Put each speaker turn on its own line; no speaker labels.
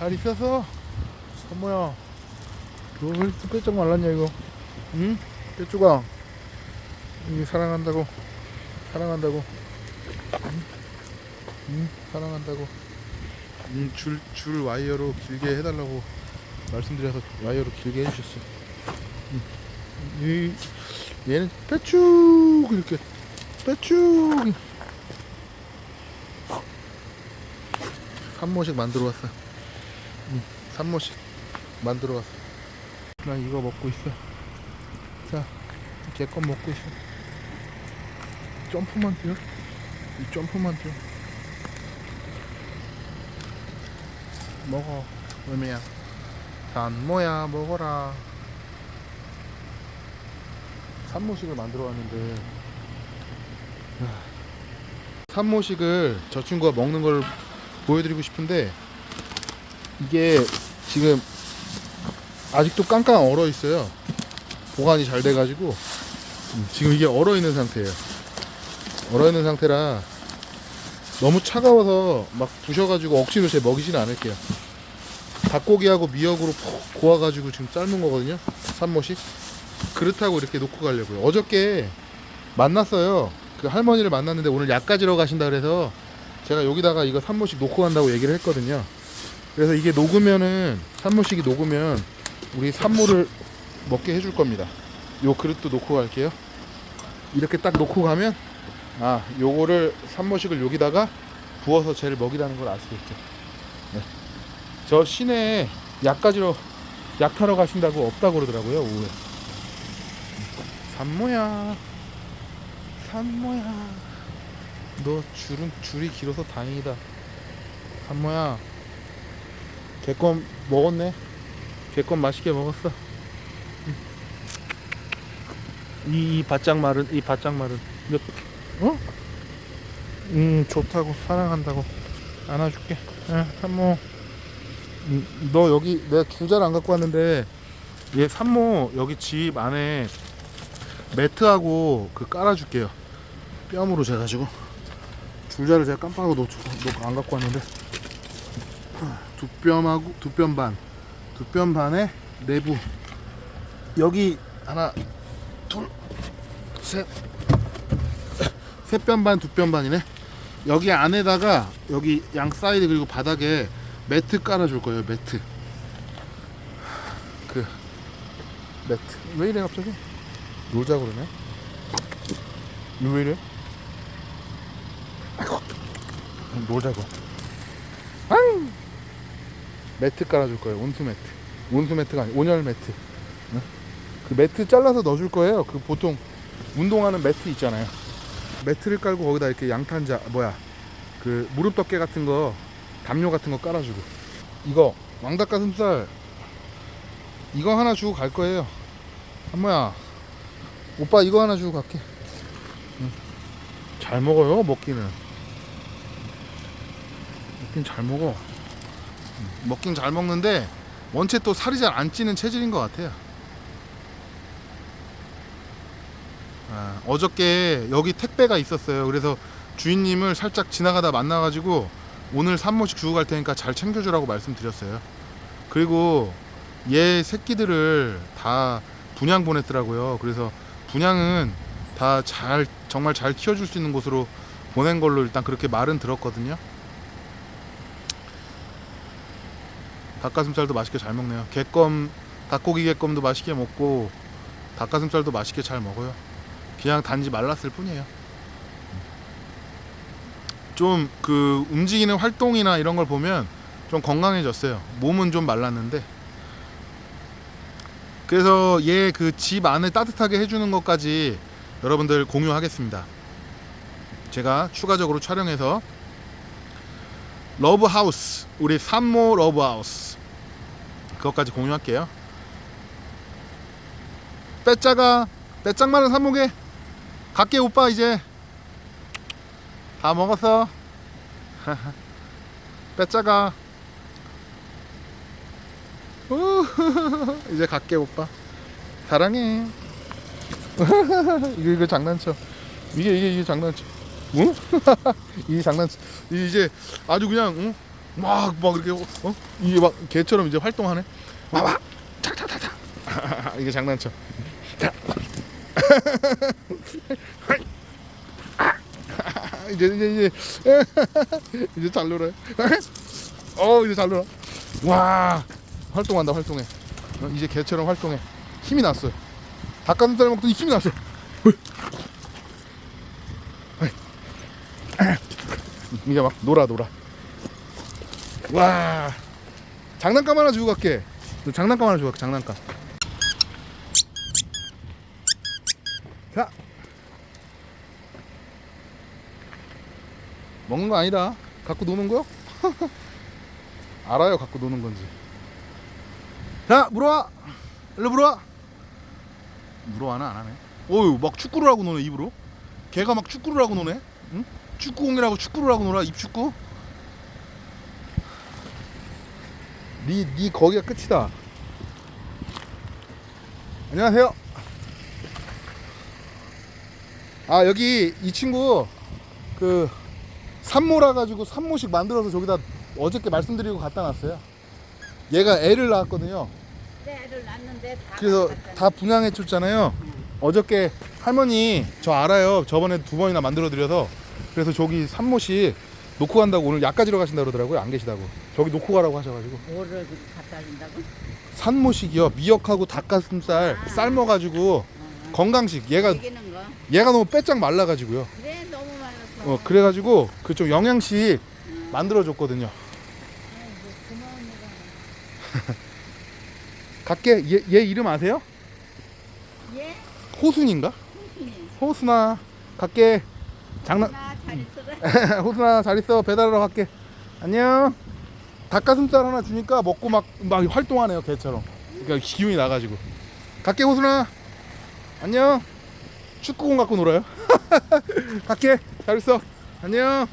잘 있었어? 뭐야? 너왜 뼈쩍 말랐냐 이거? 응? 뼈쭈가 이 사랑한다고 사랑한다고 응? 응? 사랑한다고 음, 줄, 줄 와이어로 길게 해달라고 말씀드려서 와이어로 길게 해주셨어 응. 이, 얘는 뼈쭉 이렇게 뼈쭉 산모식 만들어 왔어 응, 산모식 만들어 왔어 나 이거 먹고 있어 자, 제거 먹고 있어. 점프만 뛰어. 이 점프만 뛰어. 먹어, 의미야. 산모야, 먹어라. 산모식을 만들어 왔는데. 야, 산모식을 저 친구가 먹는 걸 보여드리고 싶은데, 이게 지금 아직도 깡깡 얼어 있어요. 보관이 잘 돼가지고 음, 지금 이게 얼어 있는 상태예요. 얼어 있는 상태라 너무 차가워서 막 부셔가지고 억지로 제 먹이지는 않을게요. 닭고기하고 미역으로 푹 고와가지고 지금 삶은 거거든요. 산모식. 그렇다고 이렇게 놓고 가려고요. 어저께 만났어요. 그 할머니를 만났는데 오늘 약 가지러 가신다 그래서 제가 여기다가 이거 산모식 놓고 간다고 얘기를 했거든요. 그래서 이게 녹으면은 산모식이 녹으면 우리 산모를 먹게 해줄 겁니다. 요 그릇도 놓고 갈게요. 이렇게 딱 놓고 가면 아 요거를 산모식을 여기다가 부어서 쟤를 먹이라는 걸 아시겠죠? 네. 저 시내에 약 가지러 약 타러 가신다고 없다고 그러더라고요 오후에. 산모야, 산모야. 너 줄은 줄이 길어서 다행이다. 산모야. 개껌 먹었네. 개껌 맛있게 먹었어. 이, 이 바짝 마른 이 바짝 마른. 몇 어? 음 좋다고. 사랑한다고. 안아줄게. 예 산모. 음, 너 여기 내가 줄자를 안 갖고 왔는데 얘 산모 여기 집 안에 매트하고 그 깔아줄게요. 뺨으로 재가지고. 줄자를 제가 깜빡하고 놓, 놓고 안 갖고 왔는데 두 뼘하고 두 뼘 반, 두 뼘 반에 내부 여기 하나 둘, 셋, 세뼘 반, 두뼘 반이네. 여기 안에다가 여기 양 사이드 그리고 바닥에 매트 깔아줄 거예요. 매트. 그 매트. 왜 이래 갑자기? 놀자 그러네. 왜 이래? 놀자고. 앙! 매트 깔아줄 거예요. 온수 매트. 온수 매트가 아니 온열 매트. 그 매트 잘라서 넣어줄 거예요. 그 보통 운동하는 매트 있잖아요. 매트를 깔고 거기다 이렇게 양탄자 뭐야 그 무릎 덮개 같은 거 담요 같은 거 깔아주고 이거 왕닭가슴살 이거 하나 주고 갈 거예요. 한모야 오빠 이거 하나 주고 갈게. 응. 잘 먹어요 먹기는. 먹긴 잘 먹어. 응. 먹긴 잘 먹는데 원체 또 살이 잘 안 찌는 체질인 것 같아요. 아, 어저께 여기 택배가 있었어요. 그래서 주인님을 살짝 지나가다 만나가지고 오늘 산모식 주고 갈 테니까 잘 챙겨주라고 말씀드렸어요. 그리고 얘 새끼들을 다 분양 보냈더라고요. 그래서 분양은 다 잘 정말 잘 키워줄 수 있는 곳으로 보낸 걸로 일단 그렇게 말은 들었거든요. 닭가슴살도 맛있게 잘 먹네요. 개껌 닭고기 개껌도 맛있게 먹고 닭가슴살도 맛있게 잘 먹어요. 그냥 단지 말랐을 뿐이에요. 좀 그 움직이는 활동이나 이런 걸 보면 좀 건강해졌어요. 몸은 좀 말랐는데. 그래서 얘 그 집 안을 따뜻하게 해주는 것까지 여러분들 공유하겠습니다. 제가 추가적으로 촬영해서 러브하우스 우리 산모 러브하우스. 그것까지 공유할게요. 빼짜가 빼짝 마른 산모게 갈게 오빠 이제. 다 먹었어. 빼짜가. 이제 갈게 오빠. 사랑해. 이거 이거 장난쳐. 이게 이게 이게 장난쳐 응? 이게 장난쳐 이제 아주 그냥 응? 막 막 이렇게 어 이게 막 개처럼 이제 활동하네. 와와 탁탁탁탁 이게 장난쳐. 자. 이제 이제 이제 이제 잘 놀아요. 어 이제 잘 놀아. 와 활동한다 활동해. 어, 이제 개처럼 활동해. 힘이 났어요. 닭가슴살 먹더니 힘이 났어. 이게 막 놀아 놀아. 와 장난감 하나 주고 갈게. 너 장난감 하나 주고 갈게 장난감. 자 먹는 거 아니다. 갖고 노는 거요? 알아요 갖고 노는 건지. 자 물어와. 일로 물어와. 물어와는 안 하네. 어유 막 축구를 하고 노네 입으로. 걔가 막 축구를 하고 노네. 응? 축구공이라고 축구를 하고 놀아 입축구. 니, 니 거기가 끝이다. 안녕하세요. 아 여기 이 친구 그 산모라 가지고 산모식 만들어서 저기다 어저께 말씀드리고 갖다 놨어요. 얘가 애를 낳았거든요.
네, 애를 낳는데 다
그래서
다
분양해 줬잖아요. 어저께 할머니 저 알아요. 저번에 두 번이나 만들어 드려서 그래서 저기 산모식 놓고 간다고 오늘 약 가지러 가신다 그러더라고요. 안 계시다고. 저기 놓고 가라고 하셔가지고
뭐를 갖다 준다고?
산모식이요. 미역하고 닭가슴살
아.
삶아가지고
어,
건강식. 얘가
얘기는 거.
얘가 너무 빼짝 말라가지고요.
그래 너무 많아서.
어 그래가지고 그 좀 영양식 만들어 줬거든요.
아이고, 고마운 일이야.
갈게. 얘, 얘 이름 아세요?
예?
호순인가?
무슨이?
호순아 갈게. 장난.
있어라.
호순아 잘 있어. 배달하러 갈게. 안녕. 닭가슴살 하나 주니까 먹고 막, 막 활동하네요 개처럼. 그러니까 기운이 나가지고. 갈게 호순아. 안녕. 축구공 갖고 놀아요? 갈게. 잘 있어. 안녕